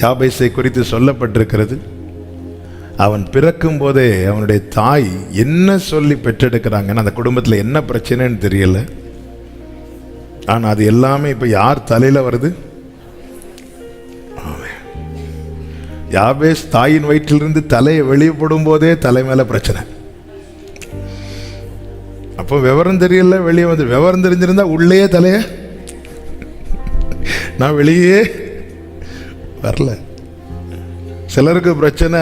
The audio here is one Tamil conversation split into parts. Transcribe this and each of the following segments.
யாபேசை குறித்து சொல்லப்பட்டிருக்கிறது. அவன் பிறக்கும் போதே அவனுடைய தாய் என்ன சொல்லி பெற்றெடுக்கிறாங்கன்னு அந்த குடும்பத்தில் என்ன பிரச்சனைன்னு தெரியல. ஆனால் அது எல்லாமே இப்போ யார் தலையில் வருது? யாபேஸ் தாயின் வயிற்றிலிருந்து தலையை வெளியே போடும் போதே தலை மேலே பிரச்சனை. அப்போ விவரம் தெரியல வெளியே வந்து விவரம் தெரிஞ்சிருந்தா உள்ளேயே தலையை. நான் வெளியே வரல. சிலருக்கு பிரச்சனை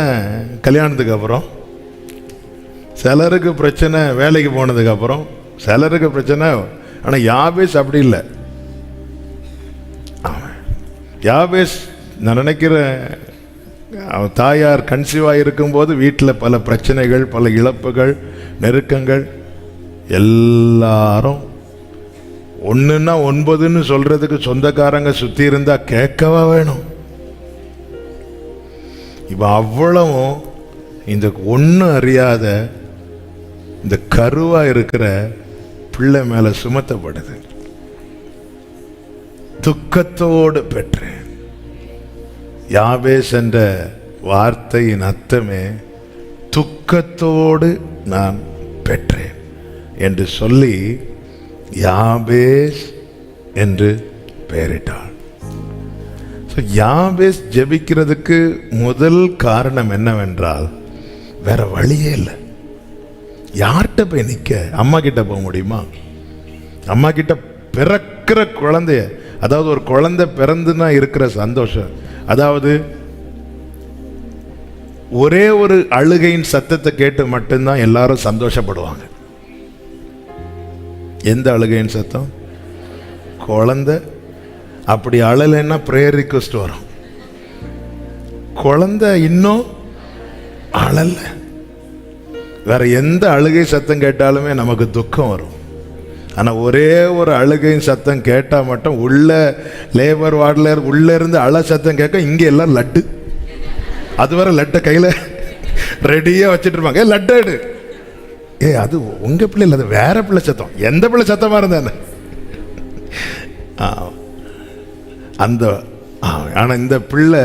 கல்யாணத்துக்கு அப்புறம். சிலருக்கு பிரச்சனை வேலைக்கு போனதுக்கு அப்புறம். சிலருக்கு பிரச்சனை ஆனால் யாபேஸ் அப்படி இல்லை. ஆமாம். யாபேஸ் நான் நினைக்கிறேன் அவன் தாயார் கன்சீவாக இருக்கும்போது வீட்டில் பல பிரச்சனைகள் பல இழப்புகள் நெருக்கங்கள் எல்லாரும் ஒன்றுன்னா ஒன்பதுன்னு சொல்கிறதுக்கு சொந்தக்காரங்க சுற்றி இருந்தால் கேட்கவா வேணும். இப்போ அவ்வளவும் இந்த ஒன்றும் அறியாத இந்த கருவாக இருக்கிற பிள்ளை மேலே சுமத்தப்படுது. துக்கத்தோடு பெற்றேன். யாபேஸ் என்ற வார்த்தையின் அர்த்தமே துக்கத்தோடு நான் பெற்றேன் என்று சொல்லி யாபேஸ் என்று பெயரிட்டாள். ஸோ யாபேஸ் ஜெபிக்கிறதுக்கு முதல் காரணம் என்னவென்றால் வேற வழியே இல்லை. யார்கிட்ட போய் நிற்க அம்மா கிட்ட போக முடியுமா? அம்மா கிட்ட பிறக்கிற குழந்தைய அதாவது ஒரு குழந்தை பிறந்துன்னா இருக்கிற சந்தோஷம். அதாவது ஒரே ஒரு அழுகையின் சத்தத்தை கேட்டு மட்டும்தான் எல்லாரும் சந்தோஷப்படுவாங்க. எந்த அழுகையின் சத்தம்? குழந்தை அப்படி அழலைன்னா ப்ரேயர் ரிக்வஸ்ட் வரும். குழந்தை இன்னும் அழல. வேற எந்த அழுகை சத்தம் கேட்டாலுமே நமக்கு துக்கம் வரும். ஆனால் ஒரே ஒரு அழுகையும் சத்தம் கேட்டால் மட்டும் உள்ள லேபர் வார்டில் உள்ள இருந்து அழ சத்தம் கேட்க இங்கே எல்லாம் லட்டு. அது வர லட்டை கையில் ரெடியாக வச்சுட்டு இருப்பாங்க. "ஏய், லட்டு எடு. ஏ அது உங்கள் பிள்ளை இல்லை அது வேற பிள்ளை சத்தம். எந்த பிள்ளை சத்தமாக இருந்தானே ஆ, அந்த ஆனால் இந்த பிள்ளை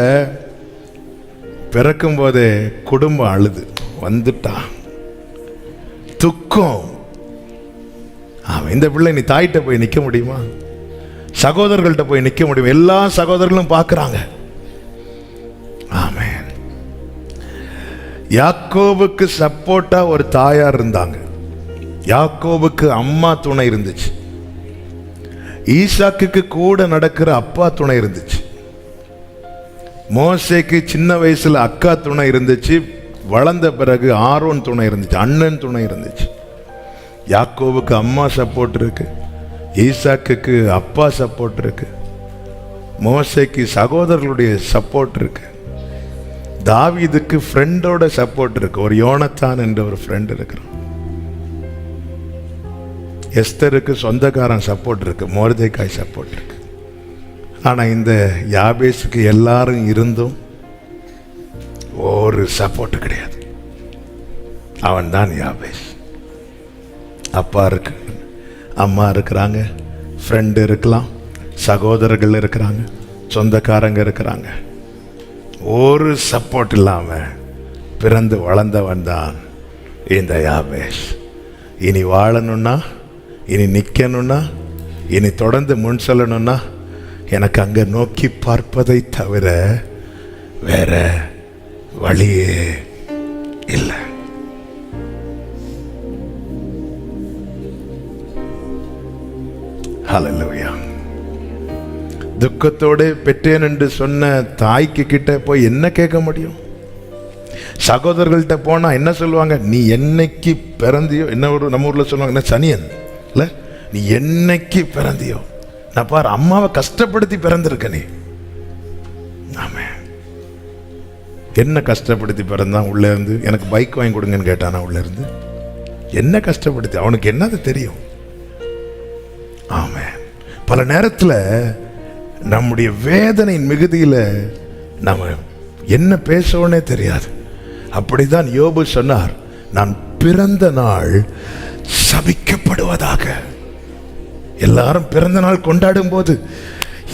பிறக்கும் போதே குடும்பம் அழுது. வந்துட்டான் துக்கம். அவன் இந்த பிள்ளை நீ தாயிட்ட போய் நிற்க முடியுமா? சகோதரர்கள்ட்ட போய் நிற்க முடியும்? எல்லா சகோதரர்களும் பார்க்குறாங்க. ஆமே யாக்கோபுக்கு சப்போர்ட்டா ஒரு தாயார் இருந்தாங்க. யாக்கோபுக்கு அம்மா துணை இருந்துச்சு. ஈசாக்குக்கு கூட நடக்கிற அப்பா துணை இருந்துச்சு. மோசேக்கு சின்ன வயசுல அக்கா துணை இருந்துச்சு. வளர்ந்த பிறகு ஆரோன் துணை இருந்துச்சு அண்ணன் துணை இருந்துச்சு. யாக்கோவுக்கு அம்மா சப்போர்ட் இருக்கு. ஈசாக்குக்கு அப்பா சப்போர்ட் இருக்கு. மோசேக்கு சகோதரர்களுடைய சப்போர்ட் இருக்கு. தாவீதுக்கு ஃப்ரெண்டோட சப்போர்ட் இருக்கு. ஒரு யோனத்தான் என்ற ஒரு ஃப்ரெண்ட் இருக்கிறான். எஸ்தருக்கு சொந்தக்காரன் சப்போர்ட் இருக்குது மோர்தேக்காய் சப்போர்ட் இருக்கு. ஆனால் இந்த யாபேஸுக்கு எல்லாரும் இருந்தும் ஒரு சப்போர்ட் கிடையாது. அவன் தான் யாபேஸ். அப்பா இருக்கு அம்மா இருக்கிறாங்க ஃப்ரெண்டு இருக்கலாம் சகோதரர்கள் இருக்கிறாங்க சொந்தக்காரங்க இருக்கிறாங்க. ஒரு சப்போர்ட் இல்லாமல் பிறந்து வளர்ந்தவன் தான் இந்த யாபேஷ் இனி வாழணும்னா இனி நிற்கணும்னா இனி தொடர்ந்து முன் செல்லணும்னா எனக்கு அங்க நோக்கி பார்ப்பதை தவிர வேற வழியே இல்லை. ஹalleluya துக்கத்தோடு பெற்றேன் என்று சொன்ன தாய்க்கு கிட்ட போய் என்ன கேட்க முடியும்? சகோதரர்கள்ட்ட போனா என்ன சொல்லுவாங்க? நீ என்னைக்கு பிறந்தியோ? என்ன ஒரு நம்ம ஊர்ல சொல்லுவாங்க என்ன சனியன்? இல்லை நீ என்னைக்கு பிறந்தியோ. நான் பாரு அம்மாவை கஷ்டப்படுத்தி பிறந்திருக்க நீ. ஆமே. என்ன கஷ்டப்படுத்தி பிறந்தான் உள்ள இருந்து? எனக்கு பைக் வாங்கி கொடுங்கன்னு கேட்டானா உள்ள இருந்து? என்ன கஷ்டப்படுத்தி? அவனுக்கு என்னது தெரியும்? ஆமாம் பல நேரத்தில் நம்முடைய வேதனையின் மிகுதியில் நம்ம என்ன பேசவோனே தெரியாது. அப்படிதான் யோபு சொன்னார் நான் பிறந்த நாள் சபிக்கப்படுவதாக. எல்லாரும் பிறந்த நாள் கொண்டாடும் போது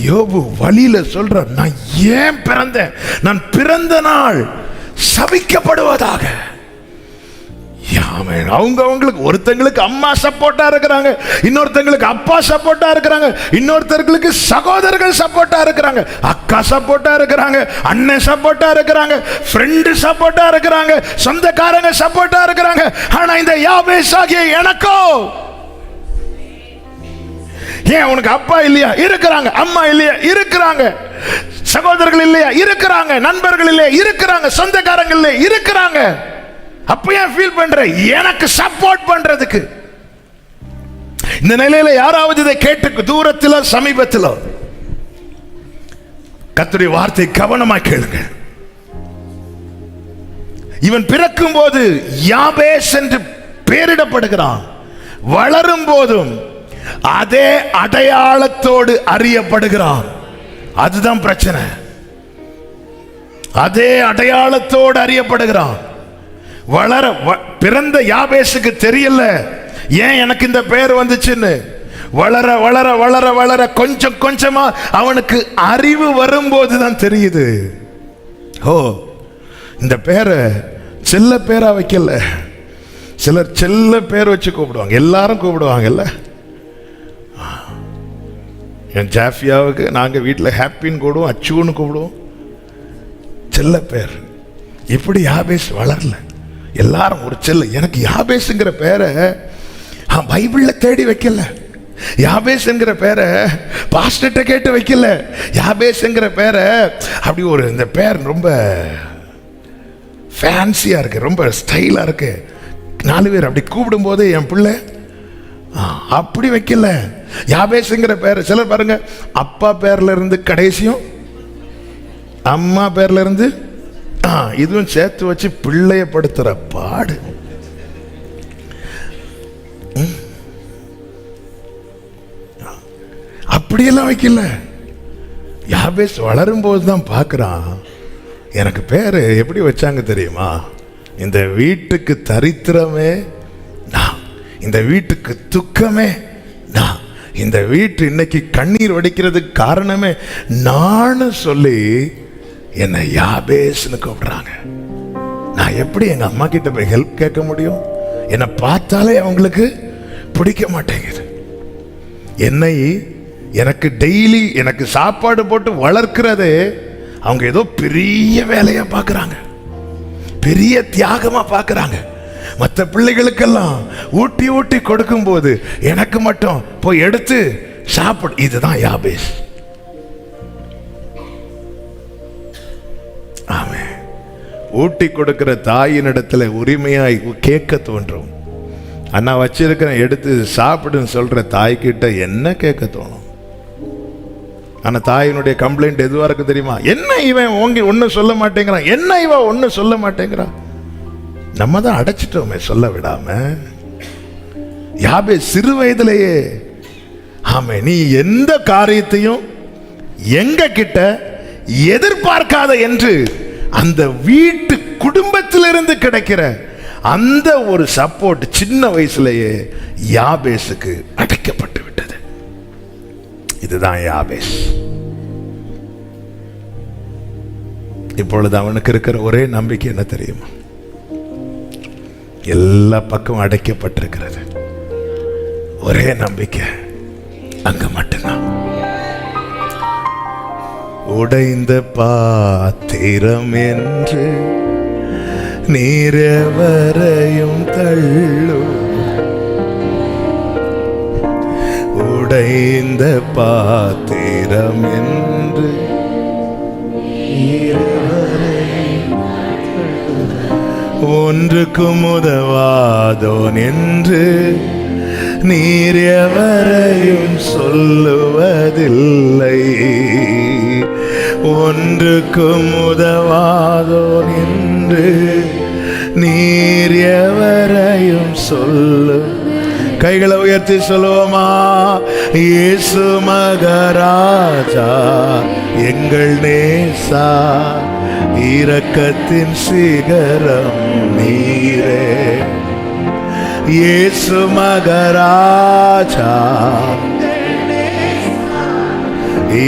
யோபு வழியில சொல்ற நான் ஏன் பிறந்தேன்? நான் பிறந்த நாள் சபிக்கப்படுவதாக. அவங்க அவங்களுக்கு ஒருத்தங்களுக்கு அம்மா சப்போர்ட்டா இருக்கிறாங்க. இன்னொருத்தங்களுக்கு அப்பா சப்போர்ட்டா இருக்கிறாங்க. இன்னொருத்தர்களுக்கு சகோதரர்கள் சப்போர்ட்டா இருக்கிறாங்க. அக்கா சப்போர்ட்டா இருக்கிறாங்க. அண்ணன் சப்போர்ட்டா இருக்கிறாங்க. ஃப்ரெண்டு சப்போர்ட்டா இருக்கிறாங்க. சொந்தக்காரங்க சப்போர்ட்டா இருக்கிறாங்க. ஆனா இந்த யாபேஸ் ஆகிய எனக்கோ? ஏன் உனக்கு அப்பா இல்லையா? இருக்கிறாங்க. அம்மா இல்லையா? இருக்கிறாங்க. சகோதரர்கள் இல்லையா? இருக்கிறாங்க. நண்பர்கள் இல்லையா? இருக்கிறாங்க. சொந்தக்காரங்க இல்லையா? இருக்கிறாங்க. அப்ப ஏன் ஃபீல் பண்ற? எனக்கு சப்போர்ட் பண்றதுக்கு. இந்த நிலையில யாராவது இதை கேட்டு தூரத்திலோ சமீபத்திலோ கத்துடைய வார்த்தை கவனமா கேளுங்க. இவன் பிறக்கும் போது யாபேஸ் என்று பெயரிடப்படுகிறான். வளரும் போதும் அதே அடையாளத்தோடு அறியப்படுகிறான். அதுதான் பிரச்சனை. அதே அடையாளத்தோடு அறியப்படுகிறான். வளர வ- பிறந்த யாபேசுக்கு தெரியல. ஏன் எனக்கு இந்த பெயர் வந்துச்சுன்னு? வளர வளர வளர வளர கொஞ்சம் கொஞ்சமா அவனுக்கு அறிவு வரும்போது தான் தெரியுது. ஓ இந்த பேரை செல்ல பேரா வைக்கல. சிலர் செல்ல பேர் வச்சு கூப்பிடுவாங்க. எல்லாரும் கூப்பிடுவாங்கல்ல? என் ஜாஃபியாவுக்கு நாங்கள் வீட்டில் ஹாப்பின்னு கூப்பிடுவோம் அச்சுன்னு கூப்பிடுவோம். செல்ல பேர். இப்படி யாபேஸ் வளரல. எல்லாரும் ஒரு செல்ல. எனக்கு யாபேஷுங்கிற பேரை பைபிளில் தேடி வைக்கல. யாபேஷுங்கிற பேரை பாஸ்டர்கிட்ட கேட்டு வைக்கல. யாபேஷுங்கிற பேரை அப்படி ஒரு இந்த பேர் ரொம்ப ஃபேன்சியாக இருக்குது ரொம்ப ஸ்டைலாக இருக்குது நாலு பேர் அப்படி கூப்பிடும்போது என் பிள்ளை அப்படி வைக்கல. யாபேஷுங்கிற பேர் சிலர் பாருங்க அப்பா பேர்ல இருந்து கடைசியும் அம்மா பேர்ல இருந்து இதுவும் சேர்த்து வச்சு பிள்ளைய படுத்துற பாடு. அப்படியெல்லாம் வைக்கல. யாபேஸ் வளரும் போது தான் பார்க்குறான் எனக்கு பேர் எப்படி வச்சாங்க தெரியுமா? இந்த வீட்டுக்கு தரித்திரமே நான். இந்த வீட்டுக்கு துக்கமே நான். இந்த வீட்டு இன்னைக்கு கண்ணீர் வடிக்கிறதுக்கு காரணமே நான் சொல்லி என்னை யாபேஸ்னு கூப்பிடுறாங்க. நான் எப்படி எங்க அம்மா கிட்ட போய் ஹெல்ப் கேட்க முடியும்? என்னை பார்த்தாலே அவங்களுக்கு பிடிக்க மாட்டேங்குது. என்னை எனக்கு டெய்லி எனக்கு சாப்பாடு போட்டு வளர்க்கிறதே அவங்க ஏதோ பெரிய வேலையை பார்க்குறாங்க. பெரிய தியாகமாக பார்க்குறாங்க. மற்ற பிள்ளைகளுக்கெல்லாம் ஊட்டி ஊட்டி கொடுக்கும்போது எனக்கு மட்டும் போய் எடுத்து சாப்பிடு. இதுதான் யாபேஸ் ஊட்டி கொடுக்கிற தாயினிடத்துல உரிமையாய் கேட்க தோன்றும். அண்ணா வச்சிருக்கிறேன் எடுத்து சாப்பிடுன்னு சொல்கிற தாய்கிட்ட என்ன கேட்க தோணும்? ஆனால் தாயினுடைய கம்ப்ளைண்ட் எதுவாக இருக்கு தெரியுமா? என்ன இவன் ஓங்கி ஒன்றும் சொல்ல மாட்டேங்கிறான்? என்ன இவன் ஒன்றும் சொல்ல மாட்டேங்கிறான்? நம்ம தான் அடைச்சிட்டோமே சொல்ல விடாம. யாபே சிறு வயதிலேயே ஆமே நீ எந்த காரியத்தையும் எங்க கிட்ட எதிர்பார்க்காத என்று அந்த வீட்டு குடும்பத்திலிருந்து கிடைக்கிற அந்த ஒரு சப்போர்ட் சின்ன வயசுலயே யாபேஸுக்கு அடைக்கப்பட்டு விட்டது. இதுதான் யாபேஸ். இப்பொழுது அவனுக்கு இருக்கிற ஒரே நம்பிக்கை என்ன தெரியுமா? எல்லா பக்கம் அடைக்கப்பட்டிருக்கிறது. ஒரே நம்பிக்கை அங்க மட்டும்தான். உடைந்த பாத்திரம் என்று நீரவரையும் தள்ளு உடைந்த பாத்திரம் என்று ஒன்றுக்கும் உதவாதோன் என்று நீர் எவரையும் சொல்லுவதில்லை. ஒன்றுக்கும் உதவாதோன் என்று சொல்லு. கைகளை உயர்த்தி சொல்லுவோமா? இயேசு மகராஜா எங்கள் நேசா இரக்கத்தின் சிகரம் நீரே. இயேசு மகராஜா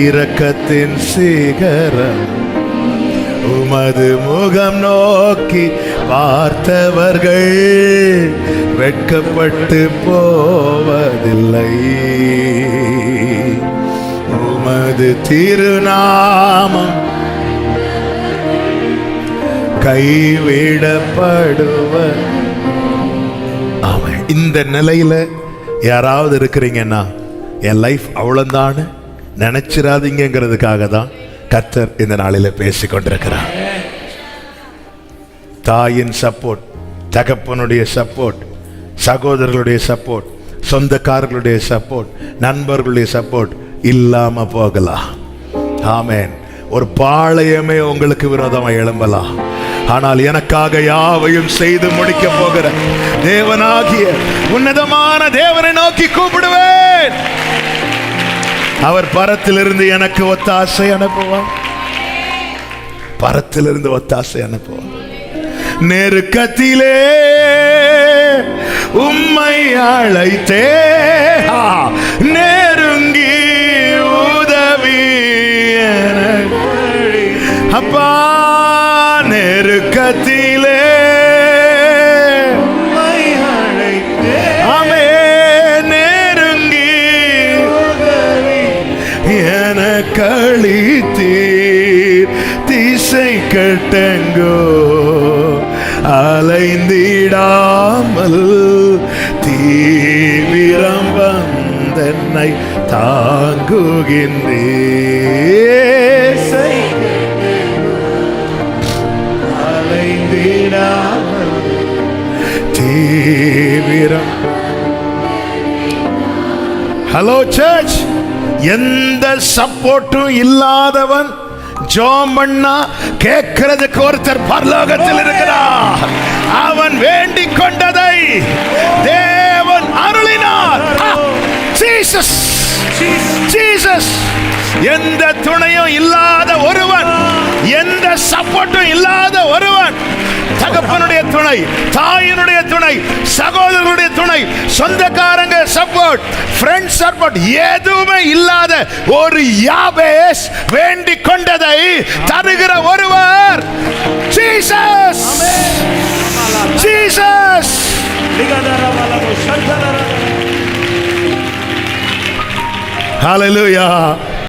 இரக்கத்தின் சிகரம் உமது முகம் நோக்கி பார்த்தவர்கள் வெட்கப்பட்டு போவதில்லை. உமது திருநாமம் கைவிடப்படுவ அவன் இந்த நிலையில யாராவது இருக்கிறீங்கன்னா என் லைஃப் அவ்வளோந்தான்னு நினைச்சிராதீங்கிறதுக்காக தான் கத்தர் இந்த நாளில பேசி கொண்டிருக்கிறார் தாயின் சப்போர்ட் தகப்பனுடைய சப்போர்ட் சகோதரர்களுடைய சப்போர்ட் சொந்தக்காரர்களுடைய சப்போர்ட் நண்பர்களுடைய சப்போர்ட் இல்லாம போகலாம் ஆமேன் ஒரு பாளையமே உங்களுக்கு விரோதமாக எழும்பலாம் ஆனால் எனக்காக யாவையும் செய்து முடிக்க போகிற தேவனாகிய உன்னதமான தேவனை நோக்கி கூப்பிடுவேன். அவர் பரத்திலிருந்து எனக்கு ஒத்தாசை அனுப்புவார். பரத்திலிருந்து ஒத்தாசை அனுப்புவார். நெருக்கத்திலே உம்மை அழைத்தே. நெருங்கி உதவி. அப்பா நெருக்கத்திலே எனக்களித்தீர். திசை கட்டங்கோ அலைந்திடாமல் தீவிரம் வந்தென்னை தாங்குகின்றே அலைந்திடாமல் தீவிரம். ஹலோ சர்ச் எந்த சப்போர்ட்டும் இல்லாதவன் ஜோம் பண்ணா கேட்கிறதுக்கு ஒருத்தர் பரலோகத்தில் இருக்கிறார். அவன் வேண்டிக் கொண்டதை தேவன் அருளினார். ஜீசஸ் ஜீசஸ் எந்த துணையும் இல்லாத ஒருவன் எந்த சப்போர்ட்டும் இல்லாத ஒருவன் தகப்பன் துணை தாயினுடைய துணை சகோதரனுடைய துணை சொந்தக்காரங்க சப்போர்ட் ஃப்ரெண்ட்ஸ் சப்போர்ட் எதுவுமே இல்லாத ஒரு யாபேஸ் வேண்டிக் கொண்டதை தருகிற ஒருவர் ஜீசஸ் ஜீசஸ் ஹalleluya